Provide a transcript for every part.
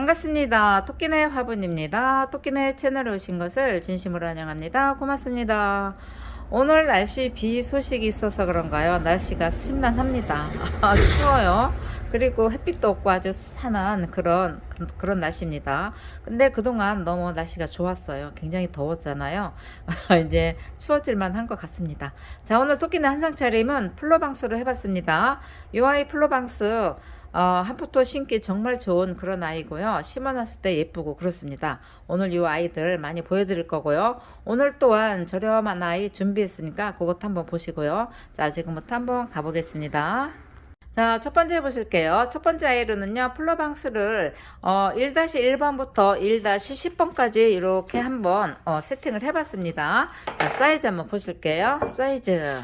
반갑습니다. 토끼네 화분입니다. 토끼네 채널에 오신 것을 진심으로 환영합니다. 고맙습니다. 오늘 날씨 비 소식이 있어서 그런가요? 날씨가 심란합니다. 아, 추워요. 그리고 햇빛도 없고 아주 산한 그런 그- 그런 날씨입니다. 근데 그동안 너무 날씨가 좋았어요. 굉장히 더웠잖아요. 이제 추워질만 한 것 같습니다. 자, 오늘 토끼네 한상 차림은 플로방스로 해봤습니다. 이 아이 플로방스 어, 한 포토 심기 정말 좋은 그런 아이고요. 심어놨을 때 예쁘고 그렇습니다. 오늘 이 아이들 많이 보여드릴 거고요. 오늘 또한 저렴한 아이 준비했으니까 그것 한번 보시고요. 자, 지금부터 한번 가보겠습니다. 자, 첫 번째 보실게요. 첫 번째 아이로는요, 플로방스를 어, 1-1번부터 1-10번까지 이렇게 한번 어, 세팅을 해봤습니다. 자, 사이즈 한번 보실게요. 사이즈.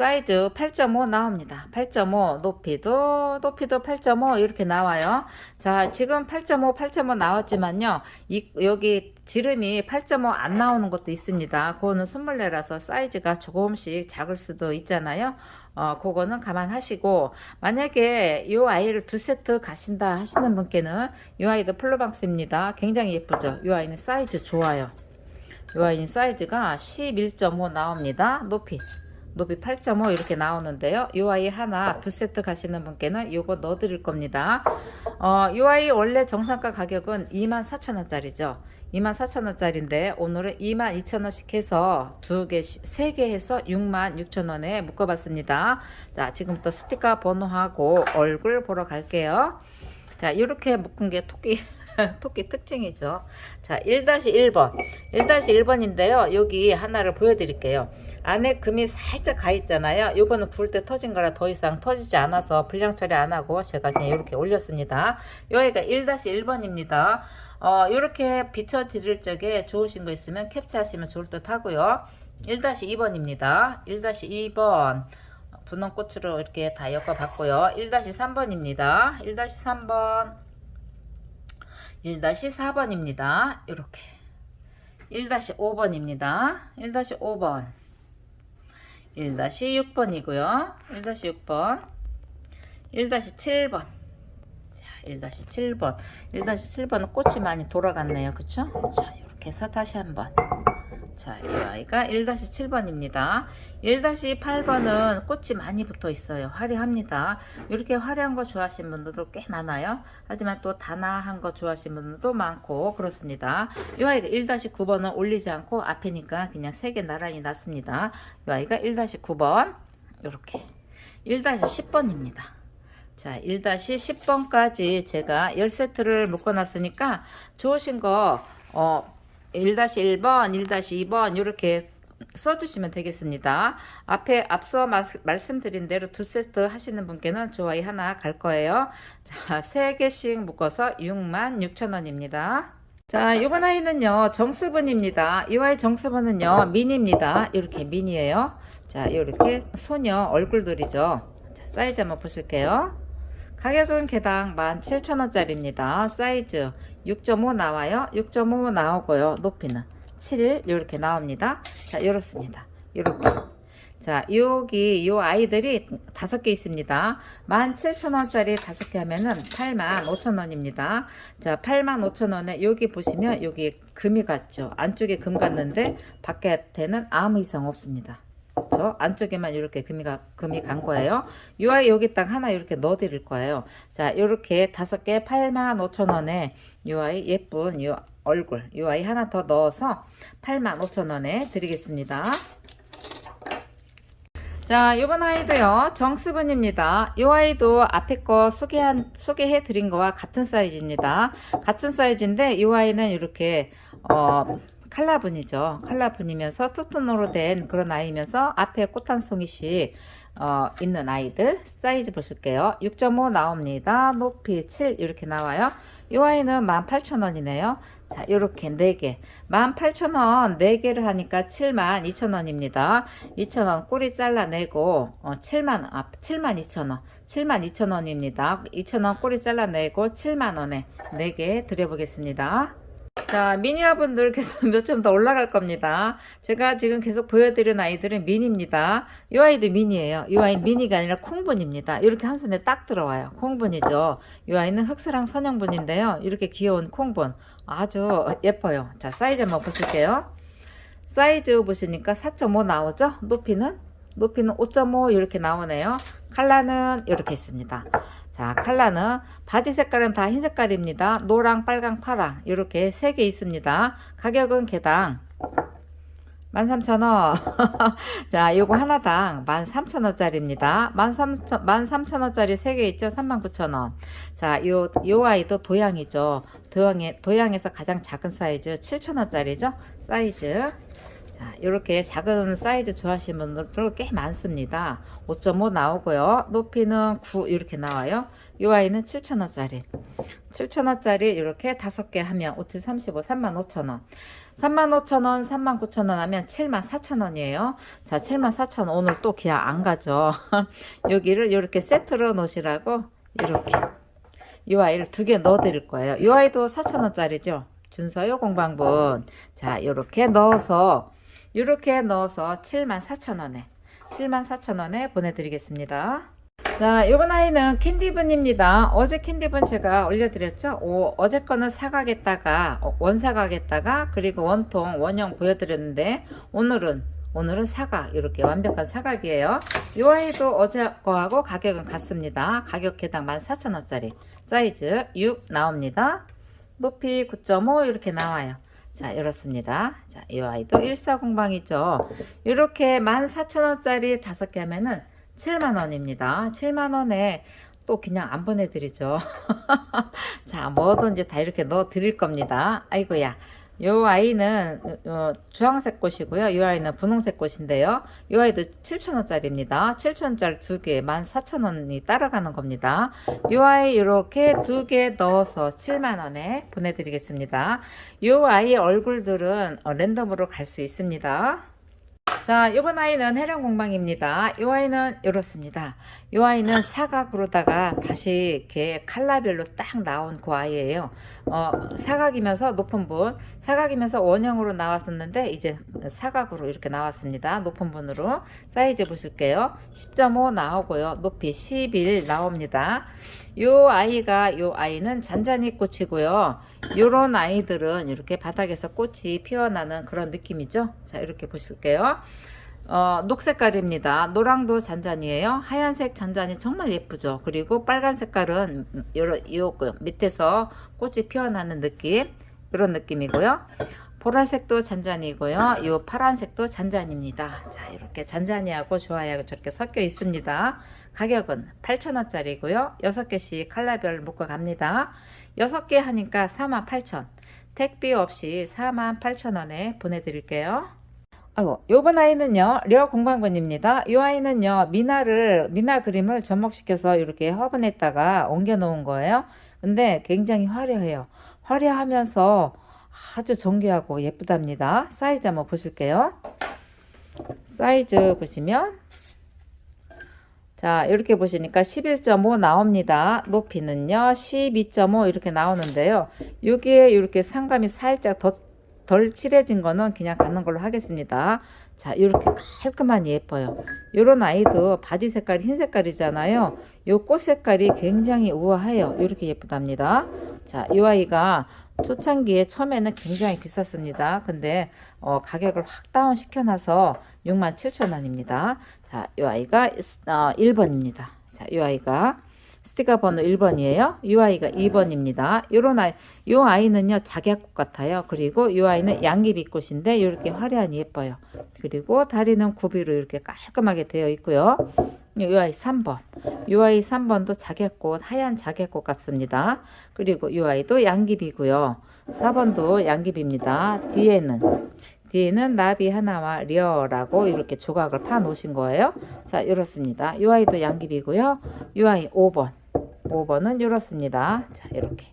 사이즈 8.5 나옵니다. 8.5 높이도 높이도 8.5 이렇게 나와요. 자 지금 8.5 8.5 나왔지만요. 이, 여기 지름이 8.5 안 나오는 것도 있습니다. 그거는 순물레라서 사이즈가 조금씩 작을 수도 있잖아요. 어 그거는 감안하시고 만약에 이 아이를 두 세트 가신다 하시는 분께는 이 아이도 플로방스입니다. 굉장히 예쁘죠. 이 아이는 사이즈 좋아요. 이 아이는 사이즈가 11.5 나옵니다. 높이 높이 8.5 이렇게 나오는데요. 이 아이 하나 두 세트 가시는 분께는 이거 넣어 드릴 겁니다. 어, 이 아이 원래 정상가 가격은 24,000원짜리죠. 24,000원짜리인데 오늘은 22,000원씩 해서 두 개, 세 개 해서 66,000원에 묶어봤습니다. 자, 지금부터 스티커 번호하고 얼굴 보러 갈게요. 자, 이렇게 묶은 게 토끼 토끼 특징이죠. 자, 1-1번. 1-1번인데요. 여기 하나를 보여드릴게요. 안에 금이 살짝 가 있잖아요. 요거는 부을 때 터진 거라 더 이상 터지지 않아서 불량 처리 안 하고 제가 그냥 이렇게 올렸습니다. 여기가 1-1번입니다. 어, 이렇게 비춰 드릴 적에 좋으신 거 있으면 캡처하시면 좋을 듯 하고요. 1-2번입니다. 1-2번. 분홍 꽃으로 이렇게 다 엮어 봤고요. 1-3번입니다. 1-3번. 1-4번입니다. 이렇게 1-5번입니다. 1-5번 1-6번이고요. 1-6번 1-7번 1-7번 1-7번은 꽃이 많이 돌아갔네요. 그쵸? 자 이렇게 해서 다시 한번 자, 이 아이가 1-7번입니다. 1-8번은 꽃이 많이 붙어 있어요. 화려합니다. 이렇게 화려한 거 좋아하시는 분들도 꽤 많아요. 하지만 또 단아한 거 좋아하시는 분들도 많고 그렇습니다. 이 아이가 1-9번은 올리지 않고 앞에니까 그냥 3개 나란히 놨습니다. 이 아이가 1-9번 이렇게 1-10번입니다. 자, 1-10번까지 제가 10세트를 묶어놨으니까 좋으신 거, 어, 1-1번, 1-2번 이렇게 써주시면 되겠습니다. 앞에 앞서 마, 말씀드린 대로 두 세트 하시는 분께는 좋아요 하나 갈 거예요. 자, 세 개씩 묶어서 66,000원입니다. 자, 이번 아이는요, 정수분입니다. 이 아이 정수분은요, 미니입니다. 이렇게 미니예요. 자, 이렇게 소녀 얼굴들이죠. 자, 사이즈 한번 보실게요. 가격은 개당 17,000원짜리입니다. 사이즈 6.5 나와요. 6.5 나오고요. 높이는 7 이렇게 나옵니다. 자, 이렇습니다. 이렇게. 자, 여기 요 아이들이 다섯 개 있습니다. 17,000원짜리 다섯 개 하면은 85,000원입니다. 자, 85,000원에 여기 보시면 여기 금이 갔죠. 안쪽에 금 갔는데 바깥에는 아무 이상 없습니다. 그렇죠? 안쪽에만 이렇게 금이, 가, 금이 간 거예요. 이 아이 여기 딱 하나 이렇게 넣어 드릴 거예요. 자, 이렇게 다섯 개 85,000원에 이 아이 예쁜 이 얼굴, 이 아이 하나 더 넣어서 85,000원에 드리겠습니다. 자, 이번 아이도요, 정수분입니다. 이 아이도 앞에 거 소개한, 소개해 드린 거와 같은 사이즈입니다. 같은 사이즈인데, 이 아이는 이렇게, 어, 칼라분이죠. 칼라분이면서 투톤으로 된 그런 아이면서 앞에 꽃 한 송이씩 어, 있는 아이들 사이즈 보실게요. 6.5 나옵니다. 높이 7 이렇게 나와요. 이 아이는 18,000원이네요. 자, 요렇게 4개. 18,000원 4개를 하니까 72,000원입니다. 2,000원 꼬리 잘라내고 어, 7만 아, 72,000원. 72,000원입니다. 2,000원 꼬리 잘라내고 7만 원에 4개 드려 보겠습니다. 자, 미니아분들 계속 몇 점 더 올라갈 겁니다. 제가 지금 계속 보여드리는 아이들은 미니입니다. 이 아이도 미니예요. 이 아이는 미니가 아니라 콩분입니다. 이렇게 한 손에 딱 들어와요. 콩분이죠. 이 아이는 흑사랑 선형분인데요. 이렇게 귀여운 콩분. 아주 예뻐요. 자, 사이즈 한번 보실게요. 사이즈 보시니까 4.5 나오죠? 높이는? 높이는 5.5 이렇게 나오네요. 칼라는 이렇게 있습니다. 자, 칼라는 바지 색깔은 다 흰 색깔입니다. 노랑, 빨강, 파랑 이렇게 세 개 있습니다. 가격은 개당 13,000원. 자, 요거 하나당 13,000원짜리입니다. 13,000, 13,000원짜리 세개 있죠? 39,000원. 자, 요, 요 아이도 도양이죠. 도양에, 도양에서 가장 작은 사이즈 7,000원짜리죠? 사이즈. 자, 이렇게 작은 사이즈 좋아하시는 분들도 꽤 많습니다. 5.5 나오고요. 높이는 9 이렇게 나와요. 이 아이는 7,000원짜리. 7,000원짜리 이렇게 다섯 개 하면 5, 35, 35,000원. 35,000원, 39,000원 하면 74,000원이에요. 자, 74,000원 오늘 또 그냥 안 가죠. 여기를 이렇게 세트로 놓으시라고 이렇게 이 아이를 두 개 넣어 드릴 거예요. 이 아이도 4,000원짜리죠. 준서요 공방분. 자, 이렇게 넣어서 이렇게 넣어서 74,000원에 74,000원에 보내드리겠습니다. 자, 이번 아이는 캔디분입니다. 어제 캔디분 제가 올려드렸죠? 오, 어제 거는 사각에다가 어, 원사각에다가 그리고 원통 원형 보여드렸는데 오늘은 오늘은 사각 이렇게 완벽한 사각이에요. 이 아이도 어제 거하고 가격은 같습니다. 가격 개당 14,000원짜리 사이즈 6 나옵니다. 높이 9.5 이렇게 나와요. 자, 이렇습니다. 자, 이 아이도 14공방이죠. 이렇게 14,000원짜리 5개 하면은 7만원입니다. 7만원에 또 그냥 안 보내드리죠. 자, 뭐든지 다 이렇게 넣어 드릴 겁니다. 아이고야. 요 아이는 어, 주황색 꽃이고요. 요 아이는 분홍색 꽃인데요. 요 아이도 7,000원짜리입니다. 7,000원짜리 두 개, 14,000원이 따라가는 겁니다. 요 아이 이렇게 두 개 넣어서 7만원에 보내드리겠습니다. 요 아이 얼굴들은 어, 랜덤으로 갈 수 있습니다. 자, 이번 아이는 해령 공방입니다. 이 아이는 이렇습니다. 이 아이는 사각으로다가 다시 이렇게 칼라별로 딱 나온 그 아이예요. 어, 사각이면서 높은 분, 사각이면서 원형으로 나왔었는데 이제 사각으로 이렇게 나왔습니다. 높은 분으로 사이즈 보실게요. 10.5 나오고요. 높이 11 나옵니다. 요 아이가 요 아이는 잔잔이 꽃이고요. 요런 아이들은 이렇게 바닥에서 꽃이 피어나는 그런 느낌이죠. 자, 이렇게 보실게요. 어, 녹색깔입니다. 노랑도 잔잔이에요. 하얀색 잔잔이 정말 예쁘죠. 그리고 빨간 색깔은 요러, 요그 밑에서 꽃이 피어나는 느낌. 이런 느낌이고요. 보라색도 잔잔이고요. 요 파란색도 잔잔입니다. 자, 이렇게 잔잔이하고 좋아요 저렇게 섞여 있습니다. 가격은 8,000원짜리고요. 6개씩 칼라별 묶어 갑니다. 6개 하니까 48,000원. 택비 없이 48,000원에 보내드릴게요. 아이고, 요번 아이는요, 려 공방분입니다. 이 아이는요, 미나를, 미나 그림을 접목시켜서 이렇게 화분에다가 옮겨 놓은 거예요. 근데 굉장히 화려해요. 화려하면서 아주 정교하고 예쁘답니다. 사이즈 한번 보실게요. 사이즈 보시면 자 이렇게 보시니까 11.5 나옵니다. 높이는요 12.5 이렇게 나오는데요. 여기에 이렇게 상감이 살짝 더, 덜 칠해진 거는 그냥 가는 걸로 하겠습니다. 자 이렇게 깔끔하니 예뻐요. 이런 아이도 바지 색깔이 흰 색깔이잖아요. 요 꽃 색깔이 굉장히 우아해요. 이렇게 예쁘답니다. 자, 이 아이가 초창기에 처음에는 굉장히 비쌌습니다. 근데 어, 가격을 확 다운 시켜놔서 67,000원입니다. 자, 이 아이가 어, 1번입니다. 자, 이 아이가 스티커 번호 1번이에요. 이 아이가 2번입니다. 요런 아이, 요 아이는요, 작약꽃 같아요. 그리고 이 아이는 양귀비꽃인데 이렇게 화려하니 예뻐요. 그리고 다리는 구비로 이렇게 깔끔하게 되어 있고요. 이 아이 3번. 이 아이 3번도 자개꽃, 하얀 자개꽃 같습니다. 그리고 이 아이도 양귀비고요. 4번도 양귀비입니다. 뒤에는 뒤에는 나비 하나와 리어라고 이렇게 조각을 파 놓으신 거예요. 자, 이렇습니다. 이 아이도 양귀비고요. 이 아이 5번. 5번은 이렇습니다. 자, 이렇게.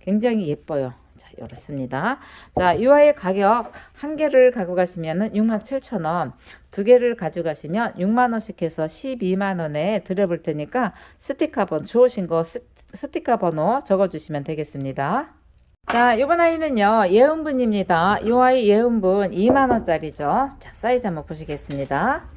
굉장히 예뻐요. 자, 이렇습니다. 자, 이 아이의 가격 한 개를 갖고 가시면은 67,000원, 두 개를 가져가시면 6만 원씩 해서 12만 원에 드려볼 테니까 스티커 번 좋으신 거 스, 스티커 번호 적어 주시면 되겠습니다. 자, 이번 아이는요, 예은분입니다. 이 아이 예은분 2만원짜리죠. 자, 사이즈 한번 보시겠습니다.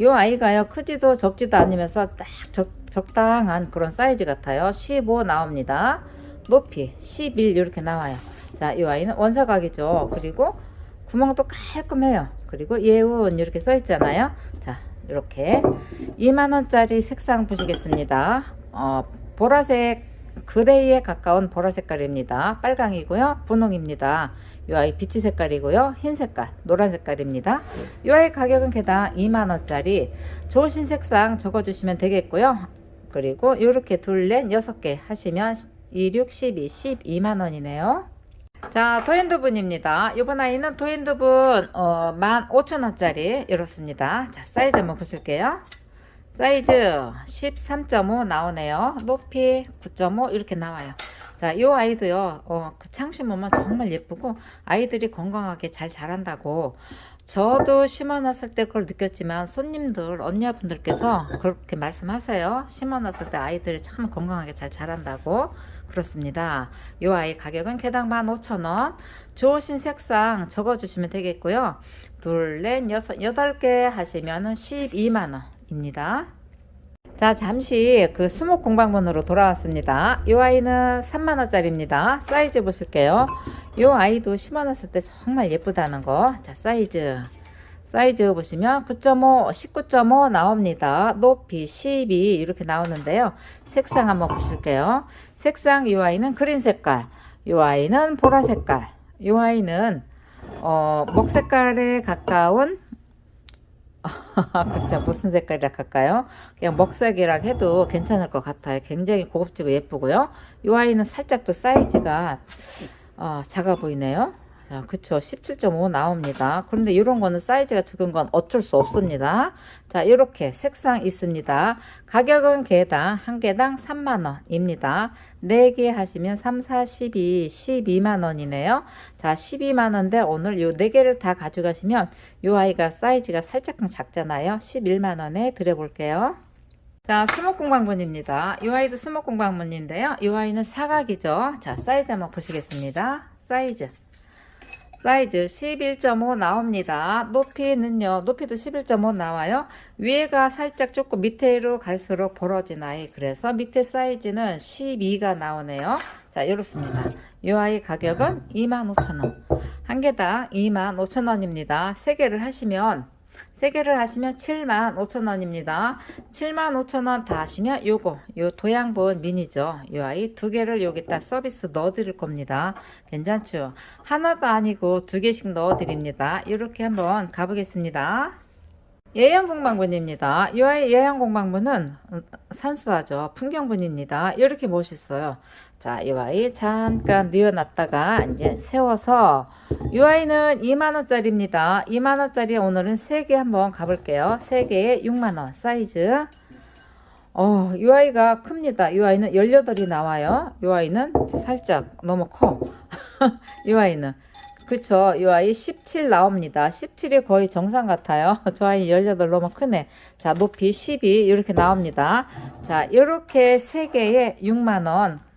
이 아이가요, 크지도 적지도 않으면서 딱 적, 적당한 그런 사이즈 같아요. 15 나옵니다. 높이 11 이렇게 나와요. 자, 이 아이는 원사각이죠. 그리고 구멍도 깔끔해요. 그리고 예은 이렇게 써 있잖아요. 자, 이렇게 2만원짜리 색상 보시겠습니다. 어, 보라색 그레이에 가까운 보라 색깔입니다. 빨강이고요. 분홍입니다. 이 아이 비치 색깔이고요. 흰 색깔, 노란 색깔입니다. 이 아이 가격은 개당 2만원짜리 좋으신 색상 적어주시면 되겠고요. 그리고 이렇게 둘, 넷, 여섯 개 하시면 2, 6, 12, 12만원이네요. 자, 도인두분입니다. 이번 아이는 도인두분 어, 15,000원짜리 이렇습니다. 자, 사이즈 한번 보실게요. 사이즈 13.5 나오네요. 높이 9.5 이렇게 나와요. 자, 이 아이도요, 어, 그 창심 보면 정말 예쁘고, 아이들이 건강하게 잘 자란다고, 저도 심어놨을 때 그걸 느꼈지만, 손님들, 언니분들께서 그렇게 말씀하세요. 심어놨을 때 아이들이 참 건강하게 잘 자란다고. 그렇습니다. 이 아이 가격은 개당 15,000원. 좋으신 색상 적어주시면 되겠고요. 둘, 넷, 여섯, 여덟 개 하시면은 12만 원입니다. 자, 잠시 그 수목 공방문으로 돌아왔습니다. 이 아이는 3만원짜리입니다. 사이즈 보실게요. 이 아이도 심어놨을 때 정말 예쁘다는 거. 자, 사이즈. 사이즈 보시면 9.5, 19.5 나옵니다. 높이 12 이렇게 나오는데요. 색상 한번 보실게요. 색상 이 아이는 그린 색깔, 이 아이는 보라 색깔, 이 아이는 어, 목 색깔에 가까운 글쎄 무슨 색깔이라 할까요? 그냥 먹색이라 해도 괜찮을 것 같아요. 굉장히 고급지고 예쁘고요. 이 아이는 살짝 또 사이즈가 어, 작아 보이네요. 자, 그쵸. 17.5 나옵니다. 그런데 이런 거는 사이즈가 적은 건 어쩔 수 없습니다. 자, 이렇게 색상 있습니다. 가격은 개당, 한 개당 3만원입니다. 4개 하시면 3, 4, 12, 12만원이네요. 자, 12만원인데 오늘 요 4개를 다 가져가시면 요 아이가 사이즈가 살짝 작잖아요. 11만원에 드려볼게요. 자, 수목공방문입니다. 이 아이도 수목공방문인데요. 이 아이는 사각이죠. 자, 사이즈 한번 보시겠습니다. 사이즈. 사이즈 11.5 나옵니다. 높이는요, 높이도 11.5 나와요. 위에가 살짝 조금 밑에로 갈수록 벌어진 아이. 그래서 밑에 사이즈는 12가 나오네요. 자, 이렇습니다. 이 아이 가격은 25,000원. 한 개당 25,000원입니다. 세 개를 하시면 세 개를 하시면 7만 5천 원입니다. 7만 5천 원다 하시면 요거 요 도양본 미니죠. 요 아이 두 개를 여기다 서비스 넣어 드릴 겁니다. 괜찮죠? 하나도 아니고 두 개씩 넣어 드립니다. 이렇게 한번 가보겠습니다. 예양공방분입니다. 이 아이 예양공방분은 산수하죠. 풍경분입니다. 이렇게 멋있어요. 자, 이 아이 잠깐 뉘어놨다가 이제 세워서 이 아이는 2만원짜리입니다. 2만원짜리 오늘은 3개 한번 가볼게요. 3개에 6만원 사이즈. 어, 이 아이가 큽니다. 이 아이는 18이 나와요. 이 아이는 살짝 너무 커. 이 아이는. 그쵸. 이 아이 17 나옵니다. 17이 거의 정상 같아요. 저 아이 18 너무 크네. 자, 높이 12 이렇게 나옵니다. 자, 이렇게 3개에 6만원.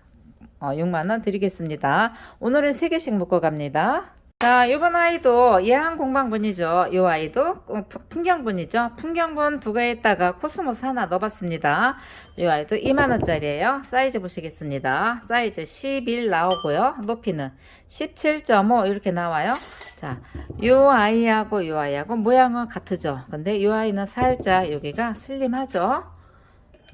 어, 6만원 드리겠습니다. 오늘은 3개씩 묶어 갑니다. 자, 이번 아이도 예한 공방분이죠. 이 아이도 어, 푸- 풍경분이죠. 풍경분 두 개에다가 코스모스 하나 넣어봤습니다. 이 아이도 2만원짜리예요. 사이즈 보시겠습니다. 사이즈 11 나오고요. 높이는 17.5 이렇게 나와요. 자, 이 아이하고 이 아이하고 모양은 같으죠. 근데 이 아이는 살짝 여기가 슬림하죠.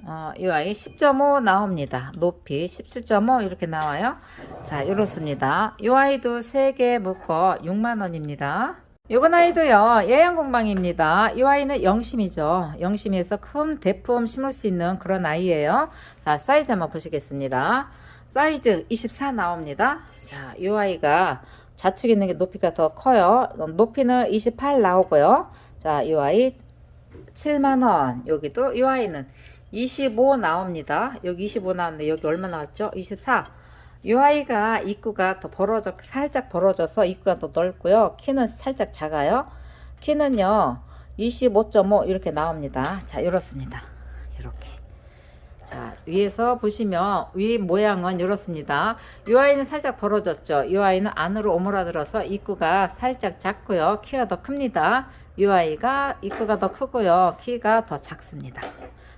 어, 이 아이 10.5 나옵니다. 높이 17.5 이렇게 나와요. 자, 이렇습니다. 이 아이도 3개 묶어 6만원입니다. 이번 아이도요, 예양공방입니다. 이 아이는 영심이죠. 영심에서 큰 대품 심을 수 있는 그런 아이예요. 자, 사이즈 한번 보시겠습니다. 사이즈 24 나옵니다. 자, 이 아이가 좌측에 있는 게 높이가 더 커요. 높이는 28 나오고요. 자, 이 아이 7만원. 여기도 이 아이는 25 나옵니다. 여기 25 나왔는데 여기 얼마 나왔죠? 24. 이 아이가 입구가 더 벌어져 살짝 벌어져서 입구가 더 넓고요. 키는 살짝 작아요. 키는요 25.5 이렇게 나옵니다. 자 이렇습니다. 이렇게 자 위에서 보시면 위 모양은 이렇습니다. 이 아이는 살짝 벌어졌죠. 이 아이는 안으로 오므라들어서 입구가 살짝 작고요. 키가 더 큽니다. 이 아이가 입구가 더 크고요. 키가 더 작습니다.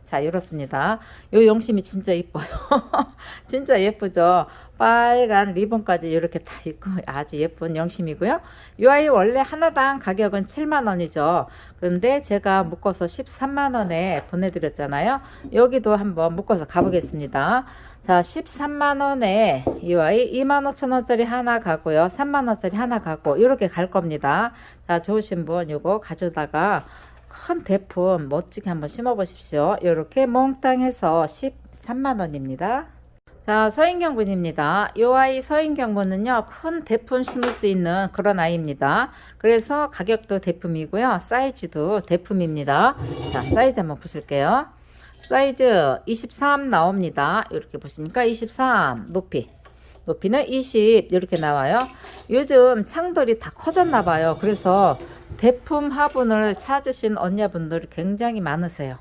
자, 이렇습니다. 요 용심이 진짜 이뻐요. 진짜 예쁘죠? 빨간 리본까지 이렇게 다 있고 아주 예쁜 용심이고요. 이 아이 원래 하나당 가격은 7만 원이죠. 그런데 제가 묶어서 13만 원에 보내드렸잖아요. 여기도 한번 묶어서 가보겠습니다. 자, 13만 원에 이 아이 2만 5천 원짜리 하나 가고요. 3만 원짜리 하나 가고 이렇게 갈 겁니다. 자, 좋으신 분 요거 가져다가 큰 대품 멋지게 한번 심어 보십시오. 이렇게 몽땅 해서 13만 원입니다. 자, 서인경 분입니다. 이 아이 서인경 분은요, 큰 대품 심을 수 있는 그런 아이입니다. 그래서 가격도 대품이고요, 사이즈도 대품입니다. 자, 사이즈 한번 보실게요. 사이즈 23 나옵니다. 이렇게 보시니까 23 높이. 높이는 20 이렇게 나와요. 요즘 창돌이 다 커졌나 봐요. 그래서 대품 화분을 찾으신 언니분들이 굉장히 많으세요.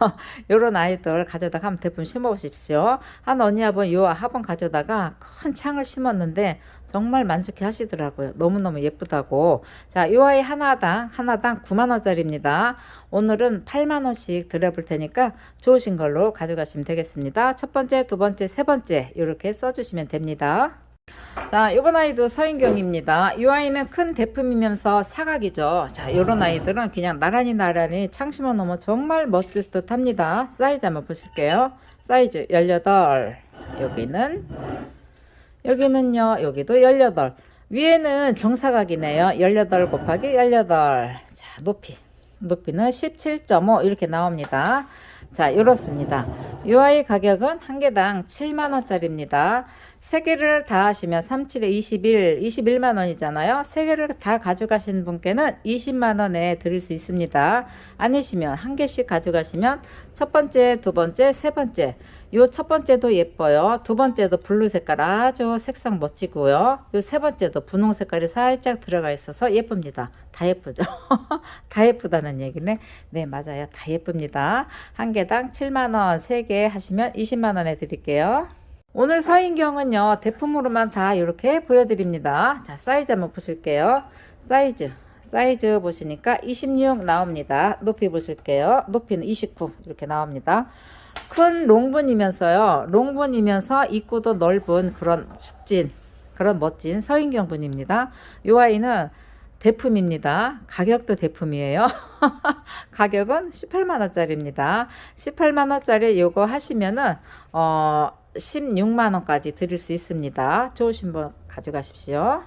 요런 아이들 가져다가 한번 대품 심어 보십시오. 한 언니분 요 화분 가져다가 큰 창을 심었는데 정말 만족해 하시더라고요. 너무너무 예쁘다고. 자, 요 아이 하나당 하나당 9만 원짜리입니다. 오늘은 8만 원씩 드려볼 테니까 좋으신 걸로 가져가시면 되겠습니다. 첫 번째, 두 번째, 세 번째 이렇게 써주시면 됩니다. 자, 이번 아이도 서인경입니다. 이 아이는 큰 대품이면서 사각이죠. 자, 이런 아이들은 그냥 나란히 나란히 창 심어 놓으면 정말 멋질 듯 합니다. 사이즈 한번 보실게요. 사이즈 18. 여기는, 여기는요, 여기도 18. 위에는 정사각이네요. 18 곱하기 18. 자, 높이. 높이는 17.5 이렇게 나옵니다. 자, 이렇습니다. 이 아이 가격은 한 개당 7만원짜리입니다. 세 개를 다 하시면 37에 21, 21만 원이잖아요. 세 개를 다 가져가시는 분께는 20만 원에 드릴 수 있습니다. 아니시면 한 개씩 가져가시면 첫 번째, 두 번째, 세 번째. 요 첫 번째도 예뻐요. 두 번째도 블루 색깔 아주 색상 멋지고요. 요 세 번째도 분홍 색깔이 살짝 들어가 있어서 예쁩니다. 다 예쁘죠? 다 예쁘다는 얘기네. 네, 맞아요. 다 예쁩니다. 한 개당 7만 원, 세 개 하시면 20만 원에 드릴게요. 오늘 서인경은요, 대품으로만 다 이렇게 보여드립니다. 자, 사이즈 한번 보실게요. 사이즈. 사이즈 보시니까 26 나옵니다. 높이 보실게요. 높이는 29 이렇게 나옵니다. 큰 롱분이면서요. 롱분이면서 입구도 넓은 그런 멋진 그런 멋진 서인경 분입니다. 이 아이는 대품입니다. 가격도 대품이에요. 가격은 18만 원짜리입니다. 18만 원짜리 요거 하시면은 어 16만 원까지 드릴 수 있습니다. 좋으신 분 가져가십시오.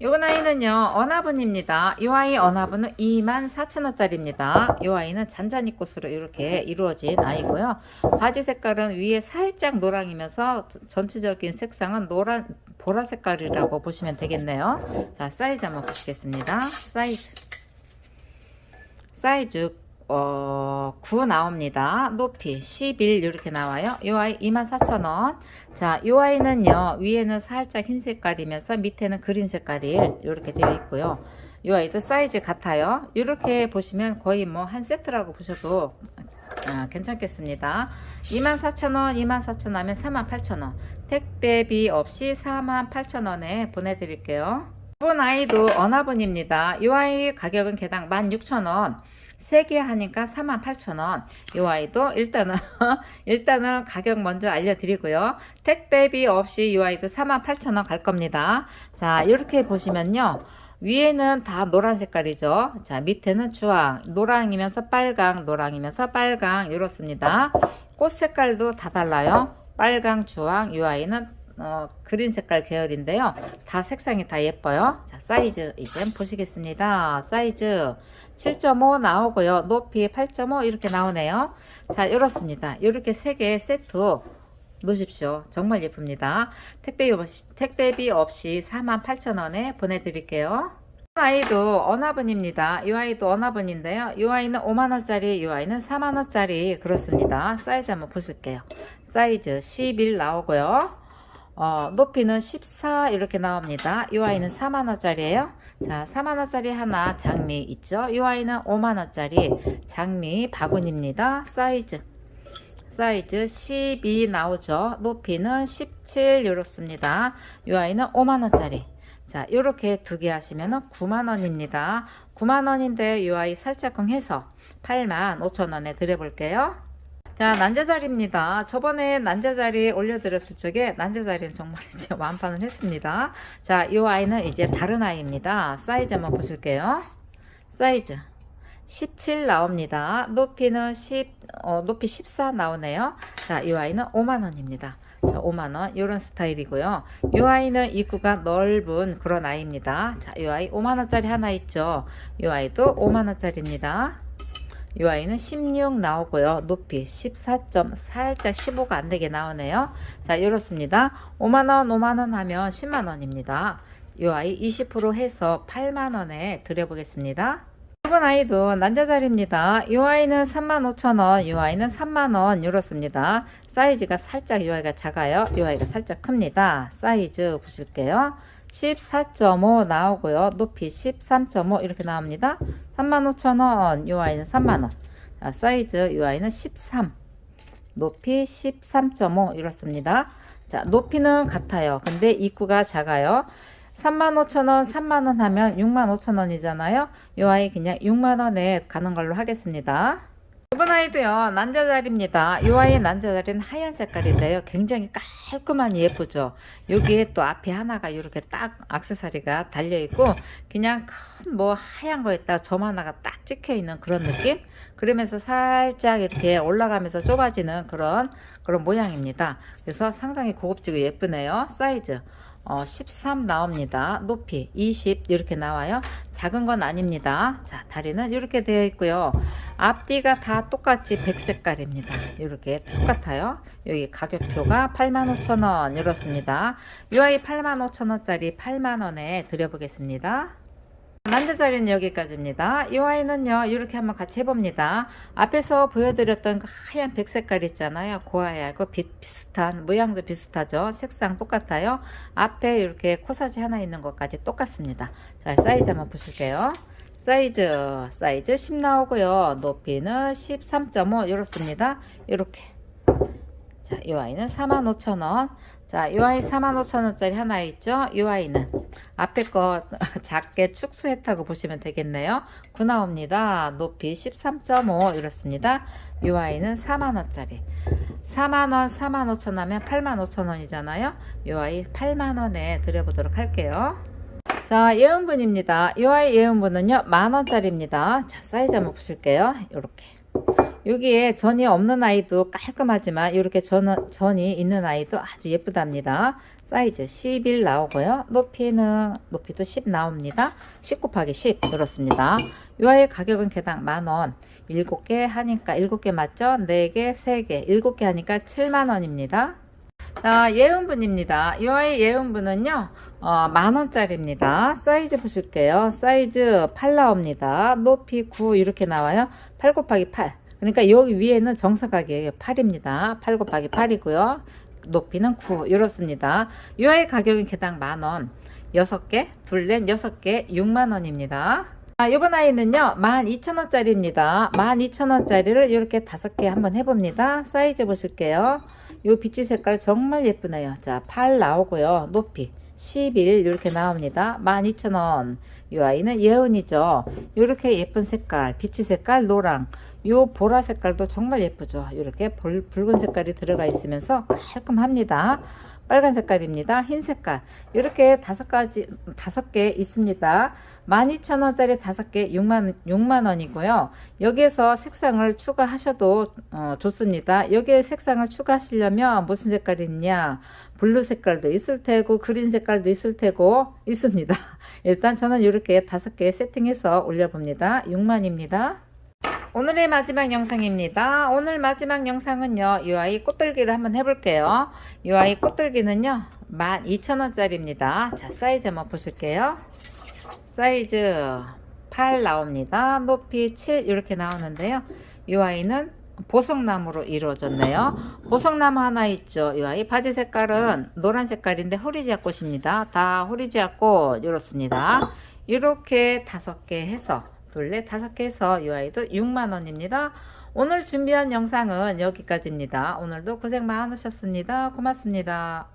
요번 아이는요 어나분입니다. 이 아이 어나분은 24,000원짜리입니다. 이 아이는 잔잔이꽃으로 이렇게 이루어진 아이고요. 바지 색깔은 위에 살짝 노랑이면서 전체적인 색상은 노란 보라 색깔이라고 보시면 되겠네요. 자 사이즈 한번 보시겠습니다. 사이즈 사이즈 어, 9 나옵니다. 높이 11 이렇게 나와요. 이 아이 24,000원. 자, 이 아이는요. 위에는 살짝 흰 색깔이면서 밑에는 그린 색깔이 이렇게 되어 있고요. 이 아이도 사이즈 같아요. 이렇게 보시면 거의 뭐 한 세트라고 보셔도 아, 괜찮겠습니다. 24,000원, 24,000원 하면 48,000원. 택배비 없이 48,000원에 보내드릴게요. 이번 아이도 어나분입니다. 이 아이 가격은 개당 16,000원. 3개 하니까 48,000원. 이 아이도 일단은, 일단은 가격 먼저 알려드리고요. 택배비 없이 이 아이도 48,000원 갈 겁니다. 자, 이렇게 보시면요. 위에는 다 노란 색깔이죠. 자, 밑에는 주황, 노랑이면서 빨강, 노랑이면서 빨강, 이렇습니다. 꽃 색깔도 다 달라요. 빨강, 주황, 이 아이는 어, 그린 색깔 계열인데요. 다 색상이 다 예뻐요. 자, 사이즈 이제 보시겠습니다. 사이즈 7.5 나오고요. 높이 8.5 이렇게 나오네요. 자, 이렇습니다. 이렇게 세 개 세트 놓으십시오. 정말 예쁩니다. 택배비 없이, 택배비 없이 48,000원에 보내드릴게요. 아이도 어나분입니다. 이 아이도 어나분인데요. 이 아이는 5만원짜리, 이 아이는 4만원짜리 그렇습니다. 사이즈 한번 보실게요. 사이즈 11 나오고요. 어, 높이는 14 이렇게 나옵니다. 이 아이는 4만원짜리예요. 자, 4만원짜리 하나 장미 있죠? 이 아이는 5만원짜리 장미 바구니입니다. 사이즈 사이즈 12 나오죠. 높이는 17 이렇습니다. 이 아이는 5만 원짜리. 자, 이렇게 두 개 하시면 9만 원입니다. 9만 원인데 이 아이 살짝쿵 해서 8만 5천 원에 드려볼게요. 자, 난자자리입니다. 저번에 난자자리 올려드렸을 적에 난자자리는 정말 이제 완판을 했습니다. 자, 이 아이는 이제 다른 아이입니다. 사이즈 한번 보실게요. 사이즈 17 나옵니다. 높이는 10, 어, 높이 14 나오네요. 자, 이 아이는 5만 원입니다. 자, 5만 원 이런 스타일이고요. 이 아이는 입구가 넓은 그런 아이입니다. 자, 이 아이 5만 원짜리 하나 있죠. 이 아이도 5만 원짜리입니다. 이 아이는 16 나오고요. 높이 14점 살짝 15가 안 되게 나오네요. 자, 이렇습니다. 5만 원, 5만 원 하면 10만 원입니다. 이 아이 20% 해서 8만 원에 드려보겠습니다. 이번 아이도 난자자리입니다. 이 아이는 35,000원, 이 아이는 3만원 이렇습니다. 사이즈가 살짝 이 아이가 작아요. 이 아이가 살짝 큽니다. 사이즈 보실게요. 14.5 나오고요. 높이 13.5 이렇게 나옵니다. 35,000원, 이 아이는 3만원. 자, 사이즈 이 아이는 13. 높이 13.5 이렇습니다. 자, 높이는 같아요. 근데 입구가 작아요. 35,000원, 3만원 하면 65,000원이잖아요. 이 아이 그냥 6만원에 가는 걸로 하겠습니다. 이번 아이도요, 난자자리입니다. 이 아이 난자자리는 하얀 색깔인데요. 굉장히 깔끔하니 예쁘죠. 여기에 또 앞에 하나가 이렇게 딱 악세사리가 달려있고, 그냥 큰 뭐 하얀 거에다 점 하나가 딱 찍혀 있는 그런 느낌? 그러면서 살짝 이렇게 올라가면서 좁아지는 그런, 그런 모양입니다. 그래서 상당히 고급지고 예쁘네요. 사이즈. 어, 13 나옵니다. 높이 20 이렇게 나와요. 작은 건 아닙니다. 자, 다리는 이렇게 되어 있고요. 앞뒤가 다 똑같이 백색깔입니다. 이렇게 똑같아요. 여기 가격표가 85,000원 이렇습니다. 이 아이 85,000원짜리 8만원에 드려보겠습니다. 난자자리는 여기까지입니다. 이 아이는요, 이렇게 한번 같이 해봅니다. 앞에서 보여드렸던 그 하얀 백 색깔 있잖아요. 그 아이하고 비, 비슷한, 모양도 비슷하죠. 색상 똑같아요. 앞에 이렇게 코사지 하나 있는 것까지 똑같습니다. 자, 사이즈 한번 보실게요. 사이즈, 사이즈 10 나오고요. 높이는 13.5 이렇습니다. 이렇게. 자, 이 아이는 45,000원. 자, 이 아이 45,000원짜리 하나 있죠? 이 아이는 앞에 거 작게 축소했다고 보시면 되겠네요. 9 나옵니다. 높이 13.5 이렇습니다. 이 아이는 4만원짜리. 4만원, 4만 5천 하면 8만 5천 원이잖아요. 이 아이 8만원에 드려보도록 할게요. 자, 예은분입니다. 이 아이 예은분은요, 만원짜리입니다. 자, 사이즈 한번 보실게요. 이렇게. 여기에 전이 없는 아이도 깔끔하지만 이렇게 전, 전이 있는 아이도 아주 예쁘답니다. 사이즈 11 나오고요. 높이는 높이도 10 나옵니다. 10 곱하기 10 그렇습니다. 이 아이 가격은 개당 만원. 7개 하니까 7개 맞죠? 4개, 3개, 7개 하니까 7만원입니다. 자, 예은분입니다. 이 아이 예은분은요, 어, 만원짜리입니다. 사이즈 보실게요. 사이즈 8 나옵니다. 높이 9 이렇게 나와요. 8 곱하기 8. 그러니까 여기 위에는 정사각이에요. 8입니다. 8 곱하기 8이고요. 높이는 9 이렇습니다. 이 아이 가격은 개당 만원. 6개, 둘넷 6개 6만원입니다. 아, 이번 아이는요, 12,000원짜리입니다. 12,000원짜리를 이렇게 5개 한번 해봅니다. 사이즈 보실게요. 요 비치 색깔 정말 예쁘네요. 자, 8 나오고요. 높이 11 이렇게 나옵니다. 12,000원. 이 아이는 예은이죠. 이렇게 예쁜 색깔, 비치 색깔, 노랑. 요 보라 색깔도 정말 예쁘죠. 이렇게 붉, 붉은 색깔이 들어가 있으면서 깔끔합니다. 빨간 색깔입니다. 흰 색깔. 이렇게 다섯 가지, 다섯 개 있습니다. 12,000원짜리 다섯 개 6만, 6만 원이고요. 여기에서 색상을 추가하셔도 어, 좋습니다. 여기에 색상을 추가하시려면 무슨 색깔이 있냐? 블루 색깔도 있을 테고, 그린 색깔도 있을 테고, 있습니다. 일단 저는 이렇게 다섯 개 세팅해서 올려봅니다. 6만입니다. 오늘의 마지막 영상입니다. 오늘 마지막 영상은요, 이 아이 꽃들기를 한번 해볼게요. 이 아이 꽃들기는요, 12,000원짜리입니다. 자, 사이즈 한번 보실게요. 사이즈 8 나옵니다. 높이 7 이렇게 나오는데요. 이 아이는 보석나무로 이루어졌네요. 보석나무 하나 있죠. 이 아이 바지 색깔은 노란 색깔인데 호리지아 꽃입니다. 다 호리지아 꽃 이렇습니다. 이렇게 다섯 개 해서 둘레 다섯 개 해서 이 아이도 6만 원입니다. 오늘 준비한 영상은 여기까지입니다. 오늘도 고생 많으셨습니다. 고맙습니다.